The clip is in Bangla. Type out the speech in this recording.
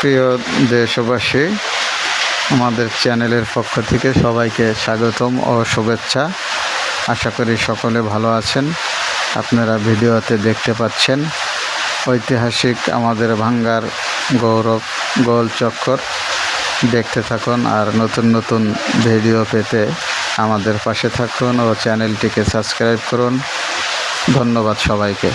প্রিয় দেশবাসী, আমাদের চ্যানেলের পক্ষ থেকে সবাইকে স্বাগতম ও শুভেচ্ছা। আশা করি সকলে ভালো আছেন। আপনারা ভিডিওতে দেখতে পাচ্ছেন ঐতিহাসিক আমাদের ভাঙ্গার গৌরব গোল চক্কর। দেখতে থাকুন আর নতুন নতুন ভিডিও পেতে আমাদের পাশে থাকুন ও চ্যানেলটিকে সাবস্ক্রাইব করুন। ধন্যবাদ সবাইকে।